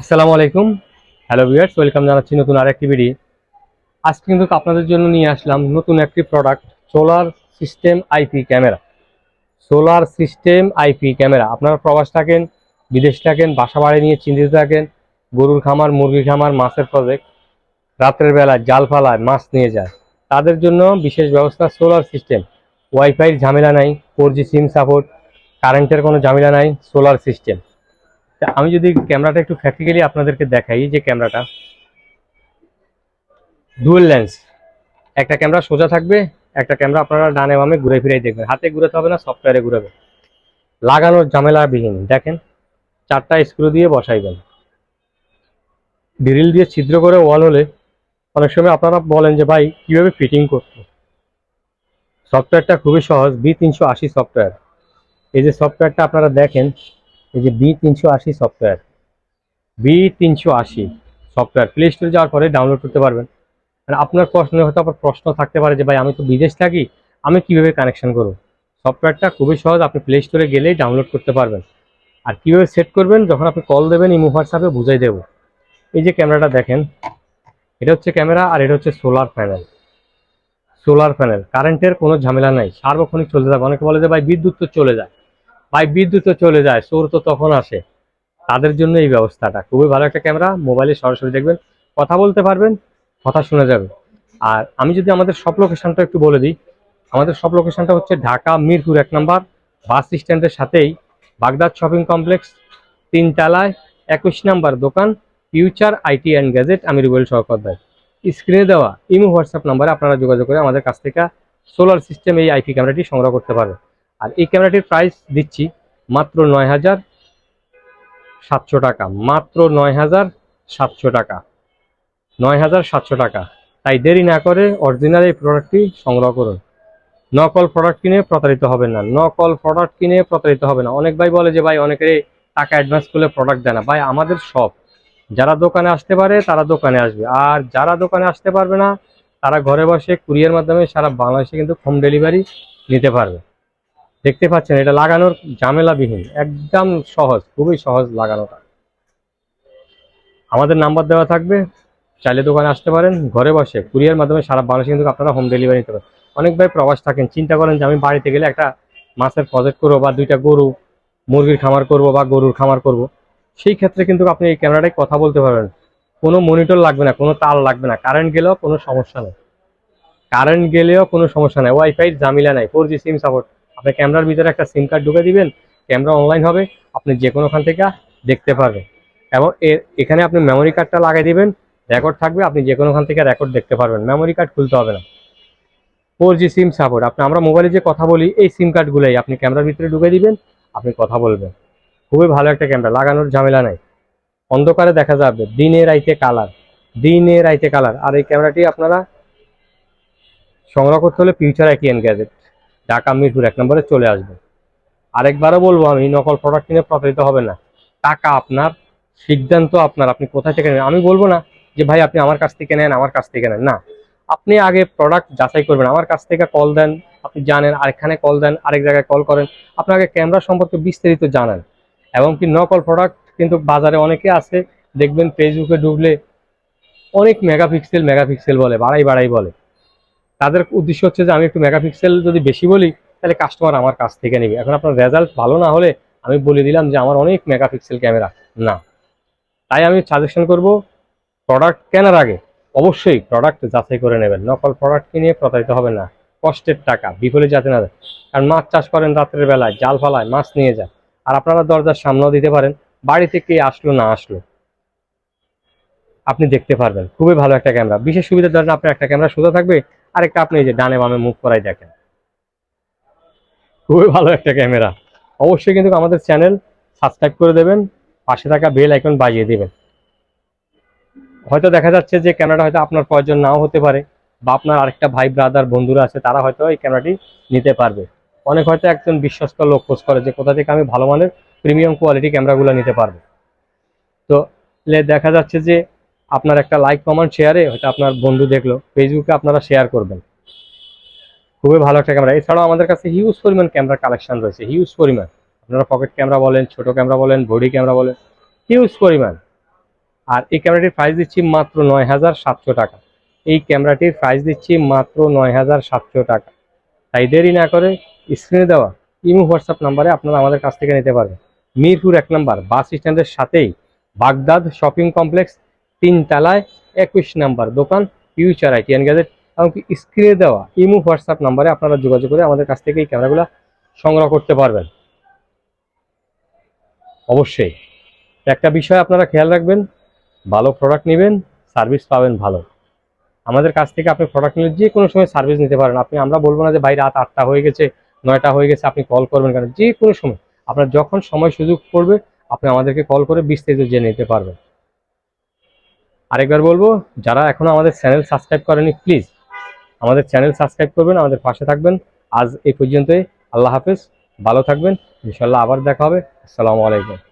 আসসালামু আলাইকুম। Hello viewers welcome জানাচ্ছি নতুন আরেকটি ভিডিও আজকে কিন্তু আপনাদের জন্য নিয়ে আসলাম নতুন একটি product solar system IP camera solar system IP camera আপনারা প্রবাস থাকেন, বিদেশ থাকেন, বাসা বাড়ি নিয়ে চিন্তিত থাকেন, গরুর খামার মুরগি খামার, মাছের প্রজেক্ট রাত্রের বেলায় জাল ফালায়, মাছ নিয়ে যায়। তাদের জন্য বিশেষ ব্যবস্থা সোলার সিস্টেম ওয়াইফাইয়ের ঝামেলা নাই ফোর সিম সাপোর্ট কারেন্টের কোনো ঝামেলা নাই সোলার সিস্টেম আমি যদি ক্যামেরাটা একটু প্র্যাকটিক্যালি আপনাদেরকে দেখাই যে ক্যামেরাটা। ডুয়েল লেন্স একটা ক্যামেরা সোজা থাকবে, একটা ক্যামেরা আপনারা ডানে বামে ঘুরে ফিরে দেখবেন। হাতে ঘুরাতে হবে না সফটওয়্যারে ঘুরাবে। লাগানোর ঝামেলাবিহীন দেখেন, চারটা স্ক্রু দিয়ে বসাইবেন। ড্রিল দিয়ে ছিদ্র করে ওয়াল হলে অনেক সময় আপনারা বলেন যে, ভাই, কীভাবে ফিটিং করতে সফটওয়্যারটা খুবই সহজ। বি তিনশো আশি সফটওয়্যার এই যে সফটওয়্যারটা আপনারা দেখেন এই যে বি তিনশো আশি সফটওয়্যার বি তিনশো আশি সফটওয়্যার প্লে স্টোরে যাওয়ার পরে ডাউনলোড করতে পারবেন। আর আপনার প্রশ্ন, হয়তো আবার প্রশ্ন থাকতে পারে যে, ভাই, আমি তো বিদেশ থাকি, আমি কীভাবে কানেকশন করব? সফটওয়্যারটা খুবই সহজ, আপনি প্লে স্টোরে গেলেই ডাউনলোড করতে পারবেন। আর কীভাবে সেট করবেন? যখন আপনি কল দেবেন ইমো হোয়াটসঅ্যাপে বুঝাই দেব। এই যে ক্যামেরাটা দেখেন, এটা হচ্ছে ক্যামেরা আর এটা হচ্ছে সোলার প্যানেল সোলার প্যানেল কারেন্টের কোনো ঝামেলা নাই, সার্বক্ষণিক চলতে থাকবে। অনেকে বলে যে, ভাই, বিদ্যুৎ তো চলে যায়। ভাই, বিদ্যুৎ তো চলে যায়, চোর তো তখন আসে। তাদের জন্য এই ব্যবস্থাটা। খুবই ভালো একটা ক্যামেরা, মোবাইলে সরাসরি দেখবেন, কথা বলতে পারবেন, কথা শোনা যাবে। আর আমি যদি আমাদের সব লোকেশনটা একটু বলে দিই, আমাদের সব লোকেশনটা হচ্ছে ঢাকা, মিরপুর এক নম্বর, বাস স্ট্যান্ডের সাথেই বাগদাদ শপিং কমপ্লেক্স, তিনতলায়, একুশ নাম্বার দোকান, ফিউচার আইটি অ্যান্ড গ্যাজেট, আমি রুবেল সহকর্দার স্ক্রিনে দেওয়া ইমো, হোয়াটসঅ্যাপ নাম্বারে আপনারা যোগাযোগ করে আমাদের কাছ থেকে সোলার সিস্টেম এই আইপি ক্যামেরাটি সংগ্রহ করতে পারবেন। আর এই ক্যামেরাটির প্রাইস দিচ্ছি মাত্র নয় হাজার সাতশো টাকা, মাত্র নয় হাজার সাতশো টাকা, নয় হাজার সাতশো টাকা। তাই দেরি না করে অরিজিনাল এই প্রোডাক্টটি সংগ্রহ করুন। নকল প্রোডাক্ট কিনে প্রতারিত হবে না, নকল প্রোডাক্ট কিনে প্রতারিত হবে না। অনেক ভাই বলে যে, ভাই, অনেকেরই টাকা অ্যাডভান্স করলে প্রোডাক্ট দেয় না। ভাই, আমাদের সব, যারা দোকানে আসতে পারে তারা দোকানে আসবে, আর যারা দোকানে আসতে পারবে না তারা ঘরে বসে কুরিয়ার মাধ্যমে সারা বাংলাদেশে কিন্তু হোম ডেলিভারি নিতে পারবে। দেখতে পাচ্ছেন, এটা লাগানোর ঝামেলাবিহীন, একদম সহজ, খুবই সহজ লাগানোটা। আমাদের নাম্বার দেওয়া থাকবে, চাইলে দোকানে আসতে পারেন, ঘরে বসে, কুরিয়ার মাধ্যমে সারা বাংলাদেশে কিন্তু আপনারা হোম ডেলিভারি নিতে পারেন। অনেক ভাই প্রবাস থাকেন, চিন্তা করেন যে আমি বাড়িতে গেলে একটা মাছের প্রজেক্ট করব বা দুইটা গরু, মুরগির খামার করব বা গরুর খামার করব। সেই ক্ষেত্রে কিন্তু আপনি এই ক্যামেরাটায় কথা বলতে পারবেন। কোনো মনিটর লাগবে না, কোনো তার লাগবে না কারেন্ট গেলেও কোনো সমস্যা নেই। কারেন্ট গেলেও কোনো সমস্যা নেই ওয়াইফাই ঝামেলা নাই ফোর জি সিম সাপোর্ট আপনি ক্যামেরার ভিতরে একটা সিম কার্ড ঢুকে দিবেন, ক্যামেরা অনলাইন হবে, আপনি যে কোনোখান থেকে দেখতে পারবেন। এবং এখানে আপনি মেমোরি কার্ডটা লাগিয়ে দিবেন রেকর্ড থাকবে, আপনি যে কোনোখান থেকে রেকর্ড দেখতে পারবেন। মেমোরি কার্ড খুলতে হবে না। ফোর জি সিম সাপোর্ট আপনি, আমরা মোবাইলে যে কথা বলি, এই সিম কার্ডগুলোই আপনি ক্যামেরার ভিতরে ঢুকে দিবেন, আপনি কথা বলবেন। খুবই ভালো একটা ক্যামেরা, লাগানোর ঝামেলা নাই। অন্ধকারে দেখা যাবে দিনে রাইতে কালার দিনে রাইতে কালার আর এই ক্যামেরাটি আপনারা সংগ্রহ করতে হলে future IT and gadget Dhaka Mirpur এক নম্বরে চলে আসবে। আরেকবারও বলব, আমি নকল প্রোডাক্ট কিনে প্রতারিত হবে না। টাকা আপনার, সিদ্ধান্ত আপনার, আপনি কোথা থেকে নেন আমি বলব না যে, ভাই, আপনি আমার কাছ থেকে নেন, আমার কাছ থেকে নেন। না। আপনি আগে প্রোডাক্ট যাচাই করবেন, আমার কাছ থেকে কল দেন, আপনি জানেন, আরেকখানে কল দেন, আরেক জায়গায় কল করেন। আপনাকে ক্যামেরা সম্পর্কে বিস্তারিত জানেন। এবং কি নকল প্রোডাক্ট কিন্তু বাজারে অনেকে আছে, দেখবেন ফেসবুকে ঢুকলে অনেক মেগাপিক্সেল মেগাপিক্সেল বলে, বাড়াই বাড়াই বলে। তাদের উদ্দেশ্য হচ্ছে যে আমি একটু মেগাপিক্সেল যদি বেশি বলি, তাহলে কাস্টমার আমার কাছ থেকে নেবে। এখন আপনার রেজাল্ট ভালো না হলে আমি বলে দিলাম যে আমার অনেক মেগাপিক্সেল ক্যামেরা না। তাই আমি সাজেশন করব প্রোডাক্ট কেনার আগে অবশ্যই প্রোডাক্ট যাচাই করে নেবেন। নকল প্রোডাক্ট কিনে প্রতারিত হবে না। কষ্টের টাকা, বিফলে যাতে না যায়। কারণ মাছ চাষ করেন রাত্রের বেলায়, জাল ফালায়, মাছ নিয়ে যায় আর আপনারা দরজার সামনেও দিতে পারেন, বাড়িতে কে আসলো, না আসলো। আপনি দেখতে পারবেন। খুবই ভালো একটা ক্যামেরা বিশেষ সুবিধার ধরেন আপনার একটা ক্যামেরা সোজা থাকবে। আরেকটা আপনি এই যে ডানে বামে মুখ করাই দেখেন। খুবই ভালো একটা ক্যামেরা। অবশ্যই কিন্তু আমাদের চ্যানেল সাবস্ক্রাইব করে দেবেন, পাশে থাকা বেল আইকন বাজিয়ে দেবেন। হয়তো দেখা যাচ্ছে যে ক্যামেরাটা হয়তো আপনার প্রয়োজন নাও হতে পারে বা আপনার আরেকটা ভাই ব্রাদার বন্ধুরা আছে, তারা হয়তো এই ক্যামেরাটি নিতে পারবে। অনেক হয়তো একজন বিশ্বস্ত লোক খোঁজ করে যে কোথা থেকে আমি ভালো মানের প্রিমিয়াম কোয়ালিটি ক্যামেরাগুলো নিতে পারব। তো দেখা যাচ্ছে যে আপনার একটা লাইক কমেন্ট শেয়ারে হয়তো আপনার বন্ধু দেখল ফেসবুকে আপনারা শেয়ার করবেন। খুবই ভালো একটা ক্যামেরা এছাড়াও আমাদের কাছে হিউজ পরিমাণ ক্যামেরা কালেকশন রয়েছে হিউজ পরিমাণ। আপনারা পকেট ক্যামেরা বলেন, ছোট ক্যামেরা বলেন, বডি ক্যামেরা বলেন হিউজ পরিমাণ। আর এই ক্যামেরাটির প্রাইস দিচ্ছি মাত্র নয় হাজার সাতশো টাকা। এই ক্যামেরাটির প্রাইস দিচ্ছি মাত্র নয় হাজার সাতশো টাকা। তাই দেরি না করে স্ক্রিনে দেওয়া ইমো হোয়াটসঅ্যাপ নাম্বারে আপনারা আমাদের কাছ থেকে নিতে পারবেন। মিরপুর এক নাম্বার, বাস স্ট্যান্ডের সাথেই বাগদাদ শপিং কমপ্লেক্স তিন তলায় একুশ নাম্বার দোকান ফিউচার আইটি অ্যান্ড গ্যাজেট এমনকি স্ক্রিনে দেওয়া ইমো হোয়াটসঅ্যাপ নাম্বারে আপনারা যোগাযোগ করে আমাদের কাছ থেকে এই ক্যামেরাগুলো সংগ্রহ করতে পারবেন। অবশ্যই একটা বিষয় আপনারা খেয়াল রাখবেন, ভালো প্রোডাক্ট নেবেন সার্ভিস পাবেন ভালো। আমাদের কাছ থেকে আপনি প্রোডাক্ট নিলে যে কোনো সময় সার্ভিস নিতে পারেন। আপনি, আমরা বলব না যে, ভাই, রাত আটটা হয়ে গেছে, নয়টা হয়ে গেছে, আপনি কল করবেন কেন? যে কোনো সময়। আপনার যখন সময় সুযোগ পড়বে, আপনি আমাদেরকে কল করে বিস্তারিত জেনে নিতে পারবেন। আরেকবার বলব, যারা এখনও আমাদের চ্যানেল সাবস্ক্রাইব করেনি, প্লিজ আমাদের চ্যানেল সাবস্ক্রাইব করবেন, আমাদের পাশে থাকবেন। আজ এই পর্যন্তই, আল্লাহ হাফেজ, ভালো থাকবেন, ইনশাল্লাহ আবার দেখা হবে। আসসালামু আলাইকুম।